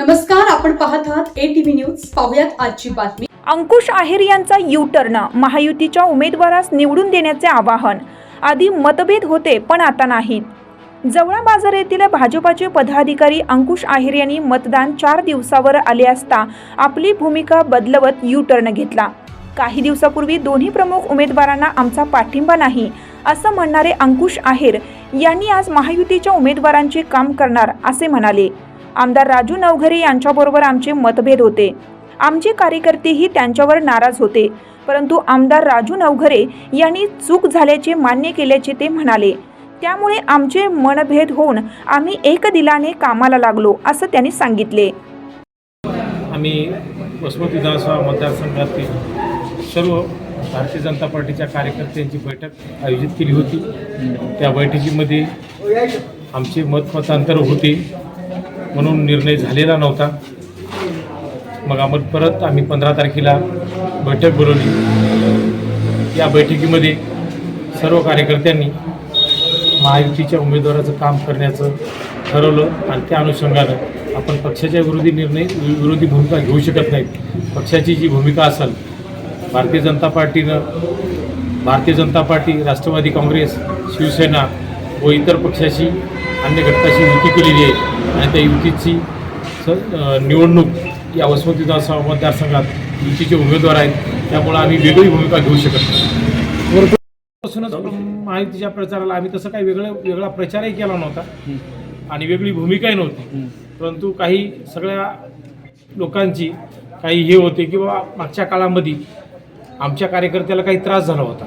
नमस्कार आपण पाहत आहात ए टीव्ही न्यूज पाहुयात आजची बातमी. अंकुश आहेर यांचा यू टर्न महायुतीच्या उमेदवारास निवडून देण्याचे आवाहन. आधी मतभेद होते पण आता नाहीत. जवळा बाजार येथील भाजपाचे पदाधिकारी अंकुश आहेर यांनी मतदान चार दिवसावर आले असता आपली भूमिका बदलवत यू टर्न घेतला. काही दिवसापूर्वी दोन्ही प्रमुख उमेदवारांना आमचा पाठिंबा नाही असं म्हणणारे अंकुश आहेर यांनी आज महायुतीच्या उमेदवारांचे काम करणार असे म्हणाले. आमदार राजू नवघरे यांच्याबरोबर आमचे मतभेद होते. आमचे कार्यकर्तेही त्यांच्यावर नाराज होते. परंतु आमदार राजू नवघरे यांनी चूक झाल्याचे मान्य केल्याचे ते म्हणाले. त्यामुळे आमचे मनभेद होऊन आम्ही एक दिलाने कामाला लागलो असं त्यांनी सांगितले. आम्ही वसमत विधानसभा मतदारसंघातील सर्व भारतीय जनता पार्टीच्या कार्यकर्त्यांची बैठक आयोजित केली होती. त्या बैठकीमध्ये आमचे मतमतांतर होते. म्हणून निर्णय झालेला नव्हता. मग आपण परत आम्ही पंधरा तारखेला बैठक बोलवली या बैठकीमध्ये सर्व कार्यकर्त्यांनी महायुतीच्या उमेदवाराचं काम करण्याचं ठरवलं आणि त्या अनुषंगानं आपण पक्षाच्या विरोधी निर्णय वि- विरोधी भूमिका घेऊ शकत नाहीत. पक्षाची जी भूमिका असेल भारतीय जनता पार्टीनं भारतीय जनता पार्टी राष्ट्रवादी काँग्रेस शिवसेना व इतर पक्षाशी अन्य घटकाशी युती केलेली आहे आणि त्या युतीची स निवडणूक या वसमत मतदारसंघात युतीचे उमेदवार आहेत. त्यामुळं आम्ही वेगळी भूमिका घेऊ शकत नाही. पासूनच महायुतीच्या प्रचाराला आम्ही तसं काही वेगळं वेगळा प्रचारही केला नव्हता. आणि वेगळी भूमिकाही नव्हती. परंतु काही सगळ्या लोकांची काही हे होते की बाबा मागच्या काळामध्ये आमच्या कार्यकर्त्याला काही त्रास झाला होता.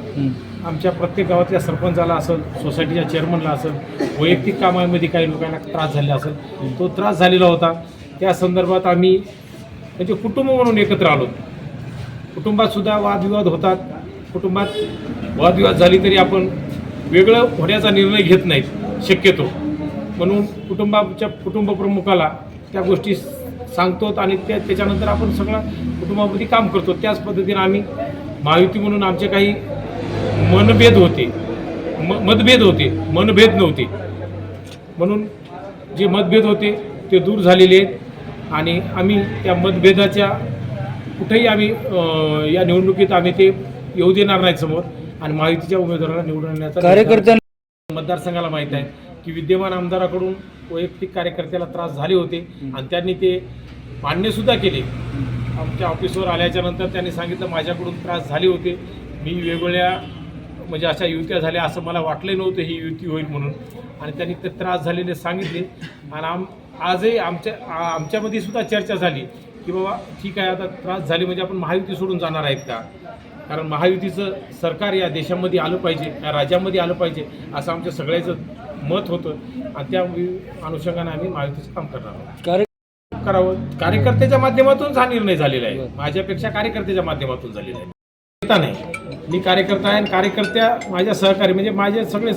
आमच्या प्रत्येक गावातल्या सरपंचाला असेल सोसायटीच्या चेअरमनला असेल वैयक्तिक कामामध्ये काही लोकांना त्रास झाला असेल तो त्रास झालेला होता. त्या संदर्भात आम्ही म्हणजे कुटुंब म्हणून एकत्र आलो. कुटुंबातसुद्धा वादविवाद होतात. कुटुंबात वादविवाद झाली तरी आपण वेगळं होण्याचा निर्णय घेत नाहीत शक्यतो. म्हणून कुटुंबाच्या कुटुंबप्रमुखाला त्या गोष्टी सांगतो आणि त्या त्याच्यानंतर आपण सगळं कुटुंबामध्ये काम करतो. त्याच पद्धतीने आम्ही महायुती म्हणून आमचे काही मनभेद होते. म मतभेद होते. मनभेद नव्हते. म्हणून जे मतभेद होते ते दूर झालेले आहेत. आणि आम्ही त्या मतभेदाच्या कुठेही आम्ही या निवडणुकीत आम्ही ते येऊ देणार नाही समोर. आणि महायुतीच्या उमेदवाराला निवडून आणण्याचा कार्यकर्त्यांना मतदारसंघाला माहीत आहे की विद्यमान आमदाराकडून वैयक्तिक कार्यकर्त्याला त्रास झाले होते. आणि त्यांनी ते मान्यसुद्धा केले. आमच्या ऑफिसवर आल्याच्यानंतर त्यांनी सांगितलं माझ्याकडून त्रास झाले होते. मी वेगवेगळ्या म्हणजे अशा युत्या झाल्या असं मला वाटलं नव्हतं ही युती होईल म्हणून. आणि त्यांनी ते त्रास झालेले सांगितले. आणि आम आजही आमच्या आ- आमच्यामध्ये सुद्धा चर्चा झाली की बाबा ठीक आहे आता त्रास झाले म्हणजे आपण महायुती सोडून जाणार आहेत का? कारण महायुतीचं सरकार या देशामध्ये आलं पाहिजे या राज्यामध्ये आलं पाहिजे असं आमच्या सगळ्याचं मत होतं. आणि त्या अनुषंगाने आम्ही महायुतीचं काम करणार आहोत. कार्य करावं. कार्यकर्त्याच्या माध्यमातूनच हा निर्णय झालेला आहे. माझ्यापेक्षा कार्यकर्त्याच्या माध्यमातून झालेला आहे. नाही. मी कार्यकर्ता आहे आणि कार्यकर्त्या माझ्या सहकारी म्हणजे माझे सगळे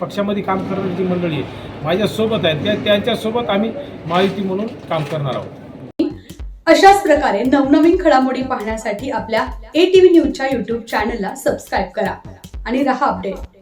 पक्षामध्ये काम करणारी जी मंडळी आहे माझ्यासोबत आहेत. त्या त्यांच्यासोबत आम्ही महायुती म्हणून काम करणार आहोत. अशाच प्रकारे नवनवीन घडामोडी पाहण्यासाठी आपल्या ए टीव्ही न्यूजच्या युट्यूब चॅनलला सबस्क्राईब करा आणि रहा अपडेट